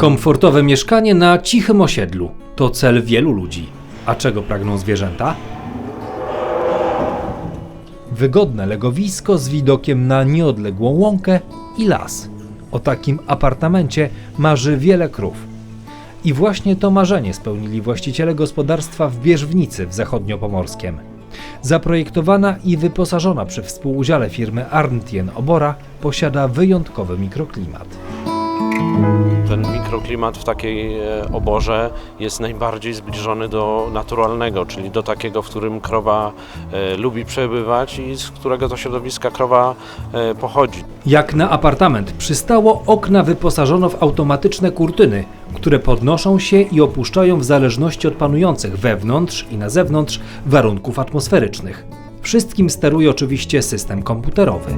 Komfortowe mieszkanie na cichym osiedlu to cel wielu ludzi. A czego pragną zwierzęta? Wygodne legowisko z widokiem na nieodległą łąkę i las. O takim apartamencie marzy wiele krów. I właśnie to marzenie spełnili właściciele gospodarstwa w Bierzwnicy w zachodniopomorskiem. Zaprojektowana i wyposażona przy współudziale firmy Arntien Obora posiada wyjątkowy mikroklimat. Ten mikroklimat w takiej e, oborze jest najbardziej zbliżony do naturalnego, czyli do takiego, w którym krowa e, lubi przebywać i z którego to środowiska krowa e, pochodzi. Jak na apartament przystało, okna wyposażono w automatyczne kurtyny, które podnoszą się i opuszczają w zależności od panujących wewnątrz i na zewnątrz warunków atmosferycznych. Wszystkim steruje oczywiście system komputerowy.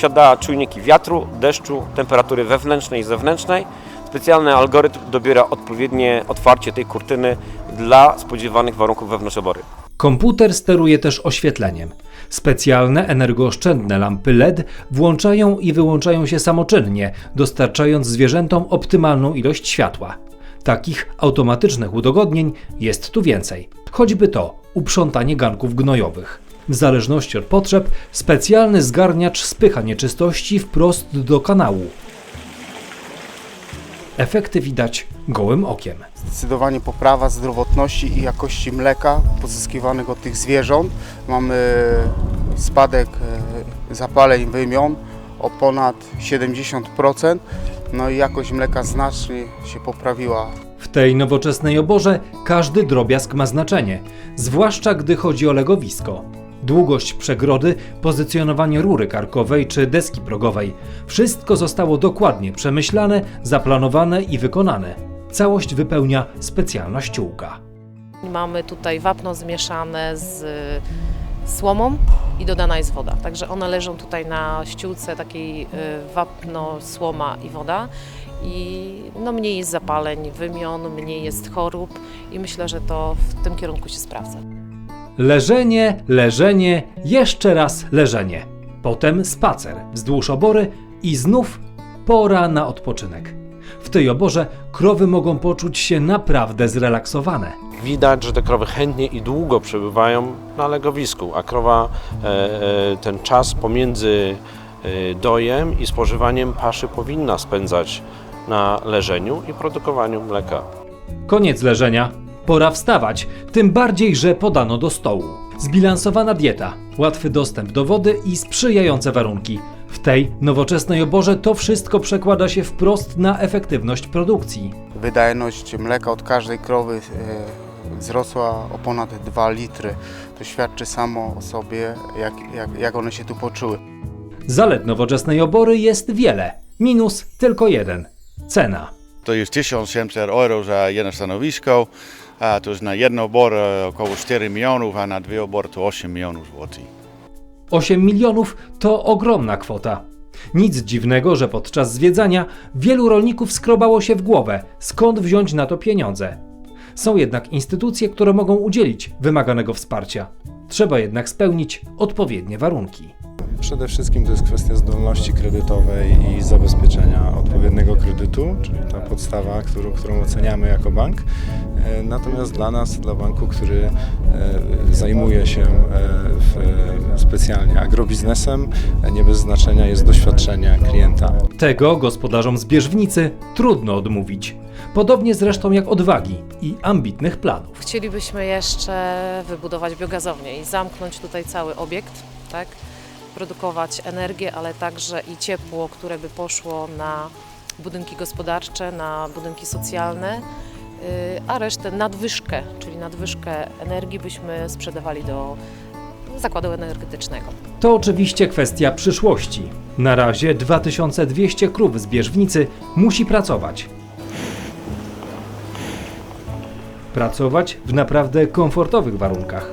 Posiada czujniki wiatru, deszczu, temperatury wewnętrznej i zewnętrznej. Specjalny algorytm dobiera odpowiednie otwarcie tej kurtyny dla spodziewanych warunków wewnątrz obory. Komputer steruje też oświetleniem. Specjalne energooszczędne lampy LED włączają i wyłączają się samoczynnie, dostarczając zwierzętom optymalną ilość światła. Takich automatycznych udogodnień jest tu więcej. Choćby to uprzątanie ganków gnojowych. W zależności od potrzeb, specjalny zgarniacz spycha nieczystości wprost do kanału. Efekty widać gołym okiem. Zdecydowanie poprawa zdrowotności i jakości mleka pozyskiwanych od tych zwierząt. Mamy spadek e, zapaleń wymion o ponad 70%. No i jakość mleka znacznie się poprawiła. W tej nowoczesnej oborze każdy drobiazg ma znaczenie, zwłaszcza gdy chodzi o legowisko. Długość przegrody, pozycjonowanie rury karkowej czy deski progowej wszystko zostało dokładnie przemyślane, zaplanowane i wykonane. Całość wypełnia specjalna ściółka. Mamy tutaj wapno zmieszane z słomą i dodana jest woda. Także one leżą tutaj na ściółce takiej y, wapno, słoma i woda. I no mniej jest zapaleń, wymion, mniej jest chorób i myślę, że to w tym kierunku się sprawdza. Leżenie, leżenie, jeszcze raz leżenie. Potem spacer wzdłuż obory i znów pora na odpoczynek. W tej oborze krowy mogą poczuć się naprawdę zrelaksowane. Widać, że te krowy chętnie i długo przebywają na legowisku, a krowa e, e, ten czas pomiędzy e, dojem i spożywaniem paszy powinna spędzać na leżeniu i produkowaniu mleka. Koniec leżenia. Pora wstawać, tym bardziej, że podano do stołu. Zbilansowana dieta, łatwy dostęp do wody i sprzyjające warunki. W tej nowoczesnej oborze to wszystko przekłada się wprost na efektywność produkcji. Wydajność mleka od każdej krowy e, wzrosła o ponad 2 litry. To świadczy samo o sobie, jak, jak, jak one się tu poczuły. Zalet nowoczesnej obory jest wiele. Minus tylko jeden. Cena. To jest 1700 euro za jedno stanowisko, a to jest na jedno oborę około 4 milionów, a na dwie obory to 8 milionów złotych. 8 milionów to ogromna kwota. Nic dziwnego, że podczas zwiedzania wielu rolników skrobało się w głowę, skąd wziąć na to pieniądze. Są jednak instytucje, które mogą udzielić wymaganego wsparcia. Trzeba jednak spełnić odpowiednie warunki. Przede wszystkim to jest kwestia zdolności kredytowej i zabezpieczenia odpowiedniego kredytu, czyli ta podstawa, którą, którą oceniamy jako bank. E, Natomiast dla nas, dla banku, który e, zajmuje się e, w, specjalnie agrobiznesem, nie bez znaczenia jest doświadczenie klienta. Tego gospodarzom z Bierzwnicy trudno odmówić. Podobnie zresztą jak odwagi i ambitnych planów. Chcielibyśmy jeszcze wybudować biogazownię i zamknąć tutaj cały obiekt, tak? Produkować energię, ale także i ciepło, które by poszło na budynki gospodarcze, na budynki socjalne, y, a resztę nadwyżkę, czyli nadwyżkę energii byśmy sprzedawali do zakładu energetycznego. To oczywiście kwestia przyszłości. Na razie 2200 krów z Bierzwnicy musi pracować. Pracować w naprawdę komfortowych warunkach.